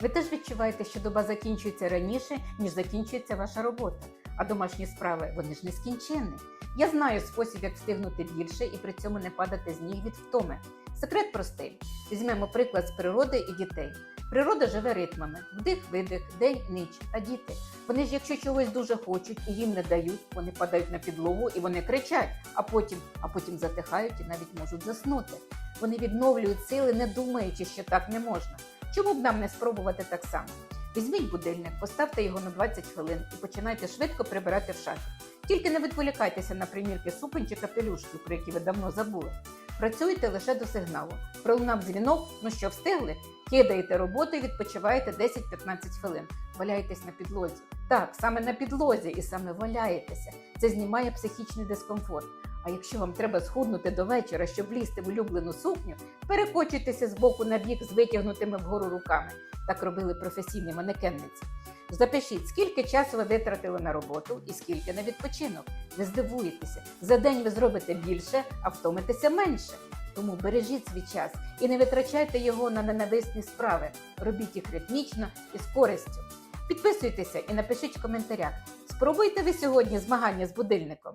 Ви теж відчуваєте, що доба закінчується раніше, ніж закінчується ваша робота. А домашні справи вони ж не скінченні. Я знаю спосіб, як встигнути більше і при цьому не падати з ніг від втоми. Секрет простий: візьмемо приклад з природи і дітей. Природа живе ритмами: вдих-видих, день, ніч. А діти, вони ж, якщо чогось дуже хочуть і їм не дають, вони падають на підлогу і вони кричать, а потім, а потім затихають і навіть можуть заснути. Вони відновлюють сили, не думаючи, що так не можна. Чому б нам не спробувати так само? Візьміть будильник, поставте його на 20 хвилин і починайте швидко прибирати в шафі. Тільки не відволікайтеся на примірки суконь чи капелюшків, про які ви давно забули. Працюйте лише до сигналу. Пролунав дзвінок, ну що встигли? Кидаєте роботу і відпочиваєте 10-15 хвилин. Валяєтесь на підлозі. Так, саме на підлозі і саме валяєтеся. Це знімає психічний дискомфорт. А якщо вам треба схуднути до вечора, щоб влізти в улюблену сукню, перекочуйтеся з боку на бік з витягнутими вгору руками. Так робили професійні манекенниці. Запишіть, скільки часу ви витратили на роботу і скільки на відпочинок. Ви здивуєтеся, за день ви зробите більше, а втомитеся менше. Тому бережіть свій час і не витрачайте його на ненависні справи. Робіть їх ритмічно і з користю. Підписуйтеся і напишіть в коментарях. Спробуйте ви сьогодні змагання з будильником.